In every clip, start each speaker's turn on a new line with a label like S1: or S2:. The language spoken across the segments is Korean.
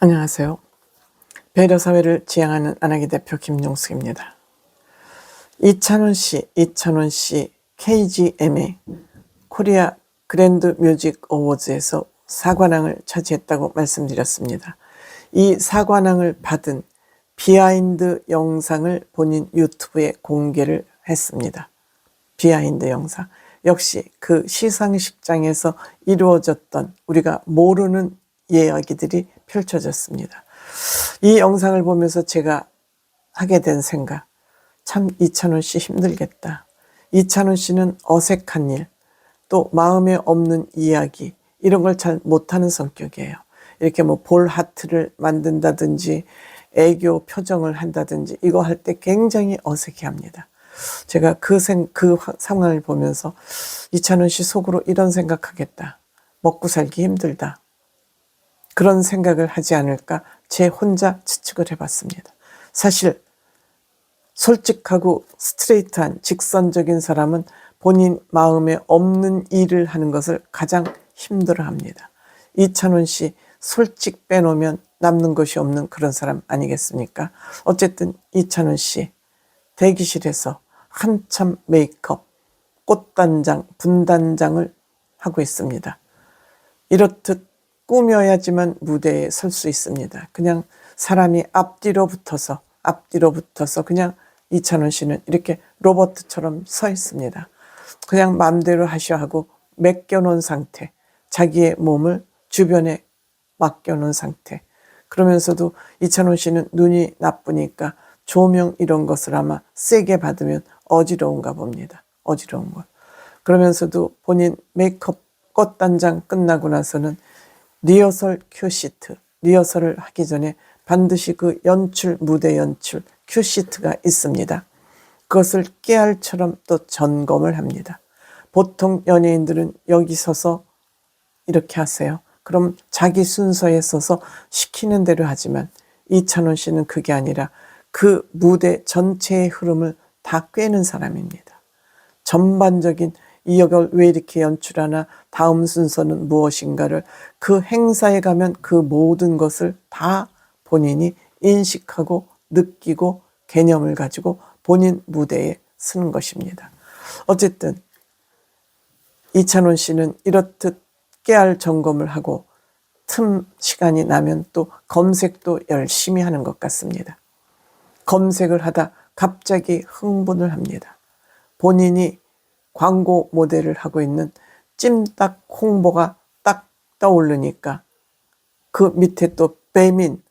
S1: 안녕하세요. 배려사회를 지향하는 안하기 대표 김용숙입니다. 이찬원 씨, 이찬원 씨 KGMA 코리아 그랜드 뮤직 어워즈에서 사관왕을 차지했다고 말씀드렸습니다. 이 사관왕을 받은 비하인드 영상을 본인 유튜브에 공개를 했습니다. 비하인드 영상. 역시 그 시상식장에서 이루어졌던 우리가 모르는 이야기들이 펼쳐졌습니다. 이 영상을 보면서 제가 하게 된 생각. 참 이찬원 씨 힘들겠다. 이찬원 씨는 어색한 일, 또 마음에 없는 이야기, 이런 걸 잘 못하는 성격이에요. 이렇게 뭐 볼 하트를 만든다든지 애교 표정을 한다든지 이거 할 때 굉장히 어색해 합니다. 제가 그 생, 그 화- 상황을 보면서 이찬원 씨 속으로 이런 생각하겠다. 먹고 살기 힘들다. 그런 생각을 하지 않을까 제 혼자 추측을 해봤습니다. 사실 솔직하고 스트레이트한 직선적인 사람은 본인 마음에 없는 일을 하는 것을 가장 힘들어 합니다. 이찬원 씨 솔직 빼놓으면 남는 것이 없는 그런 사람 아니겠습니까? 어쨌든 이찬원 씨 대기실에서 한참 메이크업, 꽃단장, 분단장을 하고 있습니다. 이렇듯 꾸며야지만 무대에 설 수 있습니다. 그냥 사람이 앞뒤로 붙어서 앞뒤로 붙어서 그냥 이찬원 씨는 이렇게 로버트처럼 서 있습니다. 그냥 마음대로 하셔 하고 맡겨놓은 상태, 자기의 몸을 주변에 맡겨놓은 상태. 그러면서도 이찬원 씨는 눈이 나쁘니까 조명 이런 것을 아마 세게 받으면 어지러운가 봅니다. 어지러운 걸. 그러면서도 본인 메이크업 꽃단장 끝나고 나서는 리허설 큐시트, 리허설을 하기 전에 반드시 그 연출, 무대 연출 큐시트가 있습니다. 그것을 깨알처럼 또 점검을 합니다. 보통 연예인들은 여기 서서 이렇게 하세요. 그럼 자기 순서에 서서 시키는 대로 하지만 이찬원 씨는 그게 아니라 그 무대 전체의 흐름을 다 꿰는 사람입니다. 전반적인 이 역을 왜 이렇게 연출하나 다음 순서는 무엇인가를 그 행사에 가면 그 모든 것을 다 본인이 인식하고 느끼고 개념을 가지고 본인 무대에 쓰는 것입니다. 어쨌든 이찬원 씨는 이렇듯 깨알 점검을 하고 틈 시간이 나면 또 검색도 열심히 하는 것 같습니다. 검색을 하다 갑자기 흥분을 합니다. 본인이 광고 모델을 하고 있는 찜닭 홍보가 딱 떠오르니까 그 밑에 또 배민,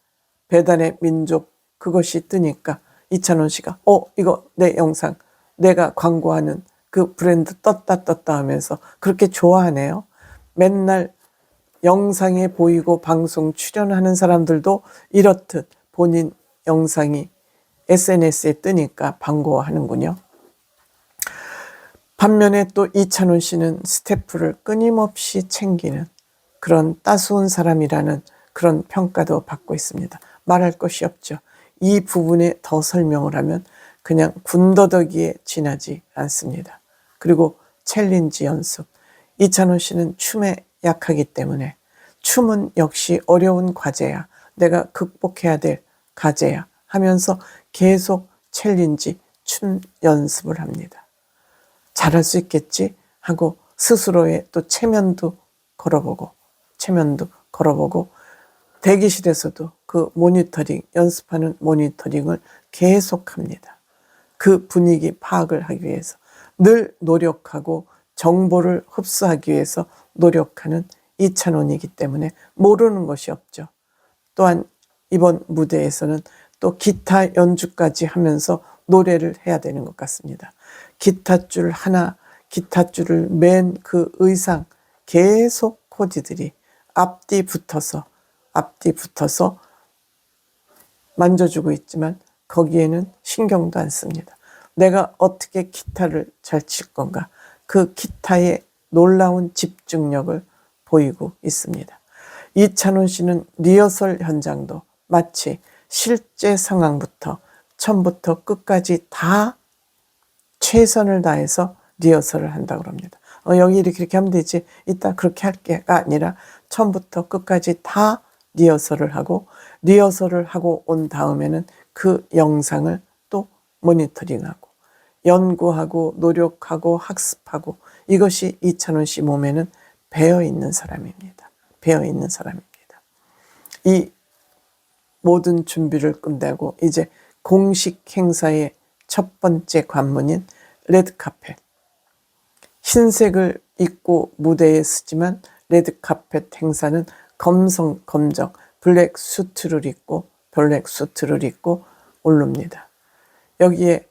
S1: 배달의 민족 그것이 뜨니까 이찬원 씨가 어 이거 내 영상 내가 광고하는 그 브랜드 떴다 떴다 하면서 그렇게 좋아하네요. 맨날 영상에 보이고 방송 출연하는 사람들도 이렇듯 본인 영상이 SNS에 뜨니까 반가워하는군요. 반면에 또 이찬원 씨는 스태프를 끊임없이 챙기는 그런 따스운 사람이라는 그런 평가도 받고 있습니다. 말할 것이 없죠. 이 부분에 더 설명을 하면 그냥 군더더기에 지나지 않습니다. 그리고 챌린지 연습. 이찬원 씨는 춤에 약하기 때문에 춤은 역시 어려운 과제야. 내가 극복해야 될 과제야. 하면서 계속 챌린지 춤 연습을 합니다. 잘할 수 있겠지 하고 스스로의 또 체면도 걸어보고 체면도 걸어보고 대기실에서도 그 모니터링 연습하는 모니터링을 계속합니다. 그 분위기 파악을 하기 위해서 늘 노력하고 정보를 흡수하기 위해서 노력하는 이찬원이기 때문에 모르는 것이 없죠. 또한 이번 무대에서는 또 기타 연주까지 하면서 노래를 해야 되는 것 같습니다. 기타 줄 하나, 기타 줄을 맨 그 의상 계속 코디들이 앞뒤 붙어서 앞뒤 붙어서 만져주고 있지만 거기에는 신경도 안 씁니다. 내가 어떻게 기타를 잘 칠 건가? 그 기타의 놀라운 집중력을 보이고 있습니다. 이찬원 씨는 리허설 현장도 마치 실제 상황부터 처음부터 끝까지 다 최선을 다해서 리허설을 한다고 합니다. 어, 여기 이렇게 이렇게 하면 되지. 이따 그렇게 할게가 아니라 처음부터 끝까지 다 리허설을 하고 리허설을 하고 온 다음에는 그 영상을 또 모니터링하고 연구하고 노력하고 학습하고 이것이 이찬원 씨 몸에는 배어 있는 사람입니다. 배어 있는 사람입니다. 이 모든 준비를 끝내고 이제 공식 행사의 첫 번째 관문인 레드카펫. 흰색을 입고 무대에 서지만 레드카펫 행사는 검성 검정 블랙 수트를 입고 블랙 수트를 입고 오릅니다. 여기에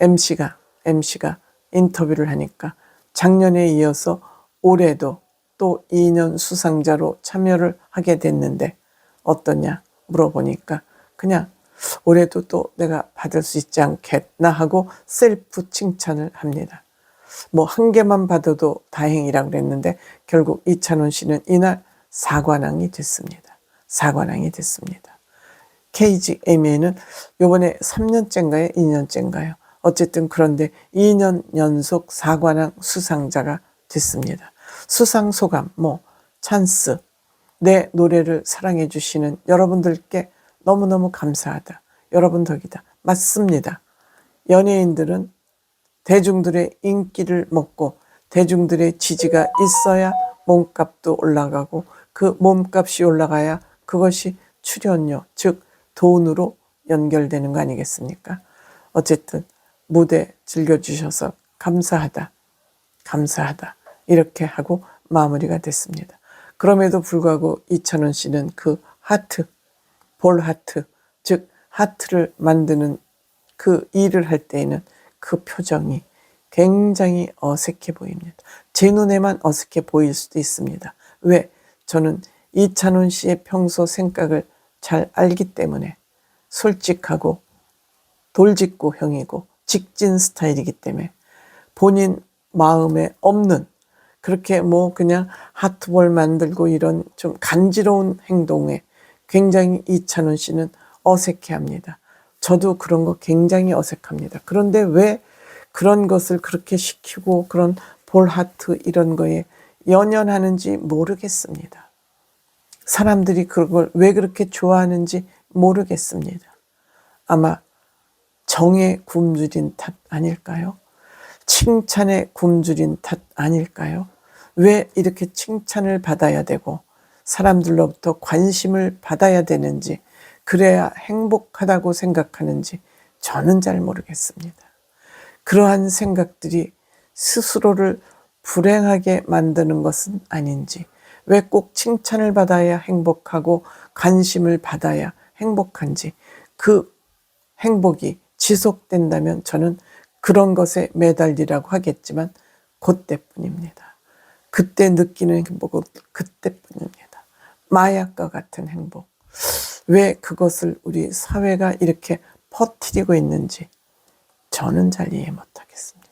S1: MC가 MC가 인터뷰를 하니까 작년에 이어서 올해도 또 2년 수상자로 참여를 하게 됐는데 어떠냐 물어보니까 그냥 올해도 또 내가 받을 수 있지 않겠나 하고 셀프 칭찬을 합니다. 뭐 한 개만 받아도 다행이라 그랬는데 결국 이찬원 씨는 이날 사관왕이 됐습니다. 사관왕이 됐습니다. KGMA는 요번에 3년째인가요? 2년째인가요? 어쨌든 그런데 2년 연속 사관왕 수상자가 됐습니다. 수상 소감, 뭐, 찬스, 내 노래를 사랑해 주시는 여러분들께 너무너무 감사하다. 여러분 덕이다. 맞습니다. 연예인들은 대중들의 인기를 먹고 대중들의 지지가 있어야 몸값도 올라가고 그 몸값이 올라가야 그것이 출연료, 즉 돈으로 연결되는 거 아니겠습니까? 어쨌든 무대 즐겨주셔서 감사하다. 감사하다. 이렇게 하고 마무리가 됐습니다. 그럼에도 불구하고 이찬원 씨는 그 하트, 볼 하트, 즉 하트를 만드는 그 일을 할 때에는 그 표정이 굉장히 어색해 보입니다. 제 눈에만 어색해 보일 수도 있습니다. 왜? 저는 이찬원 씨의 평소 생각을 잘 알기 때문에 솔직하고 돌직구 형이고 직진 스타일이기 때문에 본인 마음에 없는 그렇게 뭐 그냥 하트볼 만들고 이런 좀 간지러운 행동에 굉장히 이찬원 씨는 어색해 합니다. 저도 그런 거 굉장히 어색합니다. 그런데 왜 그런 것을 그렇게 시키고 그런 볼 하트 이런 거에 연연하는지 모르겠습니다. 사람들이 그걸 왜 그렇게 좋아하는지 모르겠습니다. 아마 정의 굶주린 탓 아닐까요? 칭찬의 굶주린 탓 아닐까요? 왜 이렇게 칭찬을 받아야 되고 사람들로부터 관심을 받아야 되는지 그래야 행복하다고 생각하는지 저는 잘 모르겠습니다. 그러한 생각들이 스스로를 불행하게 만드는 것은 아닌지 왜 꼭 칭찬을 받아야 행복하고 관심을 받아야 행복한지 그 행복이 지속된다면 저는 그런 것에 매달리라고 하겠지만 그때뿐입니다. 그때 느끼는 행복은 그때뿐입니다. 마약과 같은 행복. 왜 그것을 우리 사회가 이렇게 퍼뜨리고 있는지 저는 잘 이해 못하겠습니다.